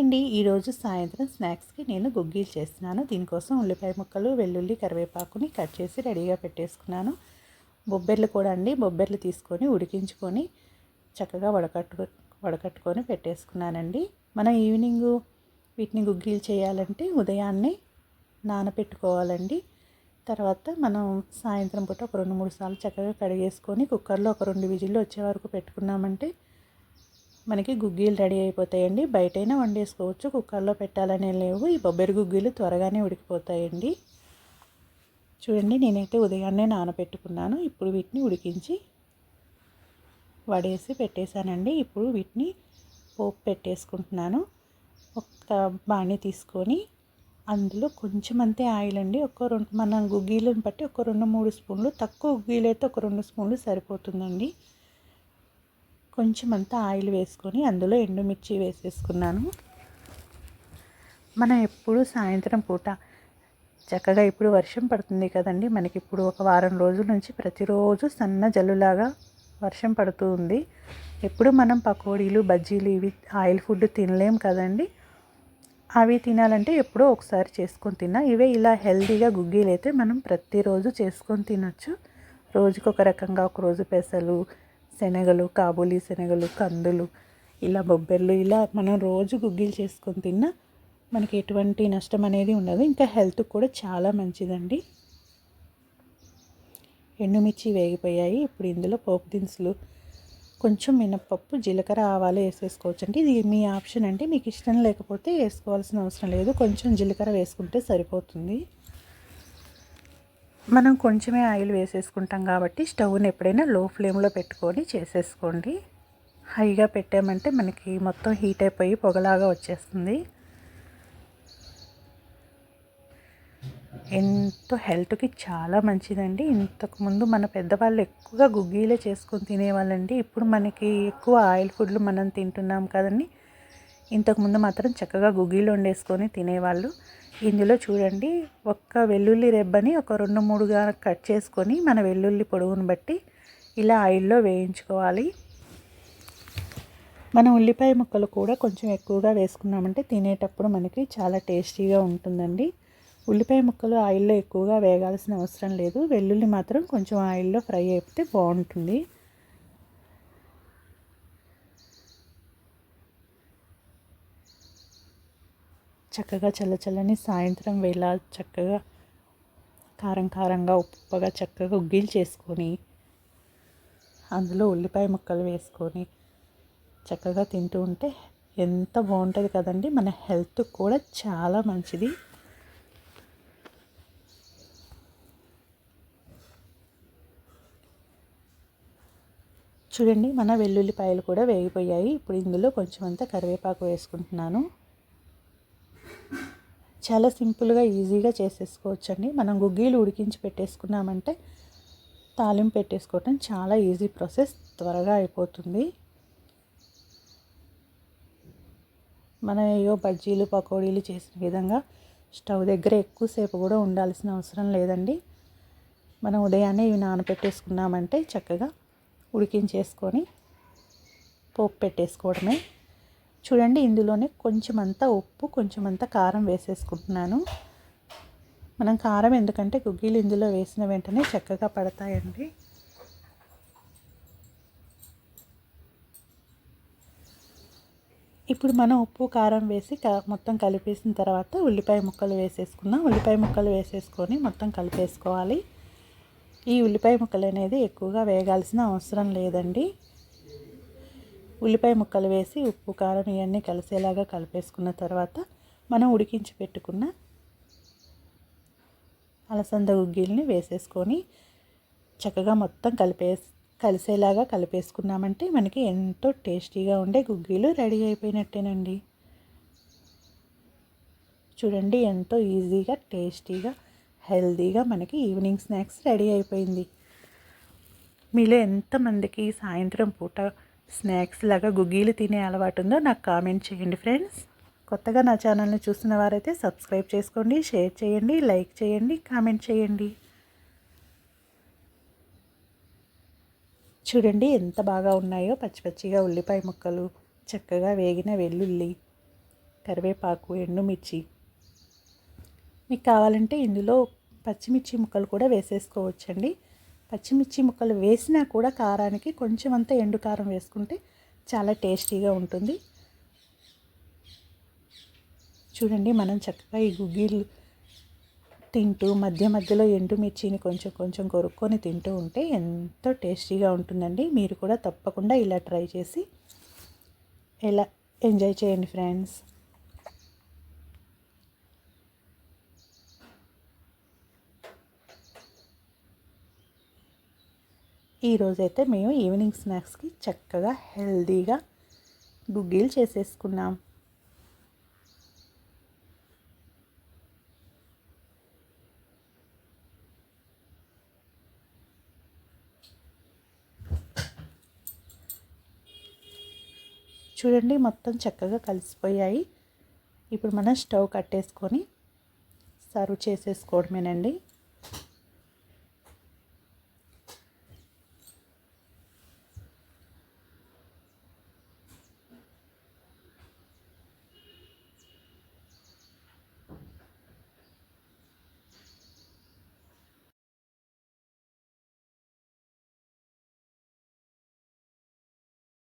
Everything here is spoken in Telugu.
అండి ఈరోజు సాయంత్రం స్నాక్స్కి నేను గుగ్గీలు చేస్తున్నాను. దీనికోసం ఉల్లిపాయ ముక్కలు వెల్లుల్లి కరివేపాకుని కట్ చేసి రెడీగా పెట్టేసుకున్నాను. బొబ్బెర్లు కూడా అండి బొబ్బెర్లు తీసుకొని ఉడికించుకొని చక్కగా వడకట్టు వడకట్టుకొని పెట్టేసుకున్నానండి. మనం ఈవినింగ్ వీటిని గుగ్గీలు చేయాలంటే ఉదయాన్నే నానపెట్టుకోవాలండి. తర్వాత మనం సాయంత్రం పూట ఒక రెండు మూడు సార్లు చక్కగా కడిగేసుకొని కుక్కర్లో ఒక రెండు విజిల్లు వచ్చే వరకు పెట్టుకున్నామంటే మనకి గుగ్గీలు రెడీ అయిపోతాయండి. బయటైనా వండేసుకోవచ్చు. కుక్కర్లో పెట్టాలనే లేవు. ఈ బొబ్బరి గుగ్గీలు త్వరగానే ఉడికిపోతాయండి. చూడండి నేనైతే ఉదయాన్నే నానబెట్టుకున్నాను. ఇప్పుడు వీటిని ఉడికించి వడేసి పెట్టేశానండి. ఇప్పుడు వీటిని పోపు పెట్టేసుకుంటున్నాను. ఒక బాణి తీసుకొని అందులో కొంచెం అంతే ఆయిల్ అండి ఒక రెండు మన గుగ్గీలను బట్టి ఒక రెండు మూడు స్పూన్లు. తక్కువ గుగ్గీలు అయితే ఒక రెండు స్పూన్లు సరిపోతుందండి. కొంచెం అంతా ఆయిల్ వేసుకొని అందులో ఎండుమిర్చి వేసేసుకున్నాను. మనం ఎప్పుడు సాయంత్రం పూట చక్కగా ఇప్పుడు వర్షం పడుతుంది కదండి మనకి ఇప్పుడు ఒక వారం రోజుల నుంచి ప్రతిరోజు సన్న జల్లులాగా వర్షం పడుతూ ఉంది. ఎప్పుడు మనం పకోడీలు బజ్జీలు ఇవి ఆయిల్ ఫుడ్ తినలేం కదండి. అవి తినాలంటే ఎప్పుడో ఒకసారి చేసుకొని తిన్నా. ఇవే ఇలా హెల్తీగా గుగ్గీలు అయితే మనం ప్రతిరోజు చేసుకొని తినొచ్చు. రోజుకొక రకంగా ఒక రోజు పెసలు శనగలు కాబూలీ శనగలు కందులు ఇలా బొబ్బెర్లు ఇలా మనం రోజు గుగ్గిలు చేసుకొని తిన్నా మనకి ఎటువంటి నష్టం అనేది ఉండదు. ఇంకా హెల్త్ కూడా చాలా మంచిదండి. ఎండుమిర్చి వేగిపోయాయి. ఇప్పుడు ఇందులో పోపు దినుసులు కొంచెం మినప్పప్పు జీలకర్ర ఆవాలు వేసేసుకోవచ్చు అండి ఇది మీ ఆప్షన్ అంటే మీకు ఇష్టం లేకపోతే వేసుకోవాల్సిన అవసరం లేదు. కొంచెం జీలకర్ర వేసుకుంటే సరిపోతుంది. మనం కొంచెమే ఆయిల్ వేసేసుకుంటాం కాబట్టి స్టవ్ని ఎప్పుడైనా లో ఫ్లేమ్లో పెట్టుకొని చేసేసుకోండి. హైగా పెట్టామంటే మనకి మొత్తం హీట్ అయిపోయి పొగలాగా వచ్చేస్తుంది. ఎంతో హెల్త్కి చాలా మంచిదండి. ఇంతకుముందు మన పెద్దవాళ్ళు ఎక్కువగా గుగ్గీలే చేసుకొని తినేవాళ్ళండి. ఇప్పుడు మనకి ఎక్కువ ఆయిల్ ఫుడ్లు మనం తింటున్నాం కదండి. ఇంతకుముందు మాత్రం చక్కగా గుగ్గీలు వండేసుకొని తినేవాళ్ళు. ఇందులో చూడండి ఒక్క వెల్లుల్లి రెబ్బని ఒక రెండు మూడుగా కట్ చేసుకొని మన వెల్లుల్లి పొడవును బట్టి ఇలా ఆయిల్లో వేయించుకోవాలి. మన ఉల్లిపాయ ముక్కలు కూడా కొంచెం ఎక్కువగా వేసుకున్నామంటే తినేటప్పుడు మనకి చాలా టేస్టీగా ఉంటుందండి. ఉల్లిపాయ ముక్కలు ఆయిల్లో ఎక్కువగా వేగాల్సిన అవసరం లేదు. వెల్లుల్లి మాత్రం కొంచెం ఆయిల్లో ఫ్రై అయిపోతే బాగుంటుంది. చక్కగా చల్లచల్లని సాయంత్రం వేళ చక్కగా కారం కారంగా ఉప్పుగా చక్కగా ఉగ్గిలు చేసుకొని అందులో ఉల్లిపాయ ముక్కలు వేసుకొని చక్కగా తింటూ ఉంటే ఎంత బాగుంటుంది కదండి. మన హెల్త్ కూడా చాలా మంచిది. చూడండి మన వెల్లుల్లిపాయలు కూడా వేగిపోయాయి. ఇప్పుడు ఇందులో కొంచెం అంతా కరివేపాకు వేసుకుంటున్నాను. చాలా సింపుల్గా ఈజీగా చేసేసుకోవచ్చండి. మనం గుగ్గీలు ఉడికించి పెట్టేసుకున్నామంటే తాలింపు పెట్టేసుకోవటం చాలా ఈజీ ప్రాసెస్ త్వరగా అయిపోతుంది. మనం ఏవో బజ్జీలు పకోడీలు చేసిన విధంగా స్టవ్ దగ్గర ఎక్కువసేపు కూడా ఉండాల్సిన అవసరం లేదండి. మనం ఉదయాన్నే ఇవి నానబెట్టేసుకున్నామంటే చక్కగా ఉడికించేసుకొని పోపు పెట్టేసుకోవడమే చూడండి ఇందులోనే కొంచెం అంతా ఉప్పు కొంచెం అంతా కారం వేసేసుకుంటున్నాను. మనం కారం ఎందుకంటే గుగ్గిలు ఇందులో వేసిన వెంటనే చక్కగా పడతాయండి. ఇప్పుడు మనం ఉప్పు కారం వేసి మొత్తం కలిపేసిన తర్వాత ఉల్లిపాయ ముక్కలు వేసేసుకున్నాం ఉల్లిపాయ ముక్కలు వేసేసుకొని మొత్తం కలిపేసుకోవాలి. ఈ ఉల్లిపాయ ముక్కలు అనేది ఎక్కువగా వేగాల్సిన అవసరం లేదండి. ఉల్లిపాయ ముక్కలు వేసి ఉప్పు కారం ఇవన్నీ కలిసేలాగా కలిపేసుకున్న తర్వాత మనం ఉడికించి పెట్టుకున్న అలసంద గుగ్గిల్ని వేసేసుకొని చక్కగా మొత్తం కలిపే కలిసేలాగా కలిపేసుకున్నామంటే మనకి ఎంతో టేస్టీగా ఉండే గుగ్గీలు రెడీ అయిపోయినట్టేనండి. చూడండి ఎంతో ఈజీగా టేస్టీగా హెల్తీగా మనకి ఈవినింగ్ స్నాక్స్ రెడీ అయిపోయింది. మీలో ఎంతమందికి సాయంత్రం పూట స్నాక్స్ లాగా గుగ్గీలు తినే అలవాటు ఉందో నాకు కామెంట్ చేయండి ఫ్రెండ్స్. కొత్తగా నా ఛానల్ని చూస్తున్న వారైతే సబ్స్క్రైబ్ చేసుకోండి షేర్ చేయండి లైక్ చేయండి కామెంట్ చేయండి. చూడండి ఎంత బాగా ఉన్నాయో పచ్చి పచ్చిగా ఉల్లిపాయ ముక్కలు చక్కగా వేగిన వెల్లుల్లి కరివేపాకు ఎండుమిర్చి. మీకు కావాలంటే ఇందులో పచ్చిమిర్చి ముక్కలు కూడా వేసేసుకోవచ్చండి. పచ్చిమిర్చి ముక్కలు వేసినా కూడా కారానికి కొంచెం అంతా ఎండు కారం వేసుకుంటే చాలా టేస్టీగా ఉంటుంది. చూడండి మనం చక్కగా ఈ గుగ్గిళ్ళు తింటూ మధ్య మధ్యలో ఎండుమిర్చిని కొంచెం కొంచెం కొరుక్కొని తింటూ ఉంటే ఎంతో టేస్టీగా ఉంటుందండి. మీరు కూడా తప్పకుండా ఇలా ట్రై చేసి ఎలా ఎంజాయ్ చేయండి ఫ్రెండ్స్. ఈరోజైతే మేము ఈవినింగ్ స్నాక్స్కి చక్కగా హెల్దీగా గుగ్గీలు చేసేసుకున్నాం. చూడండి మొత్తం చక్కగా కలిసిపోయాయి. ఇప్పుడు మనం స్టవ్ కట్టేసుకొని సర్వ్ చేసేసుకోవడమేనండి.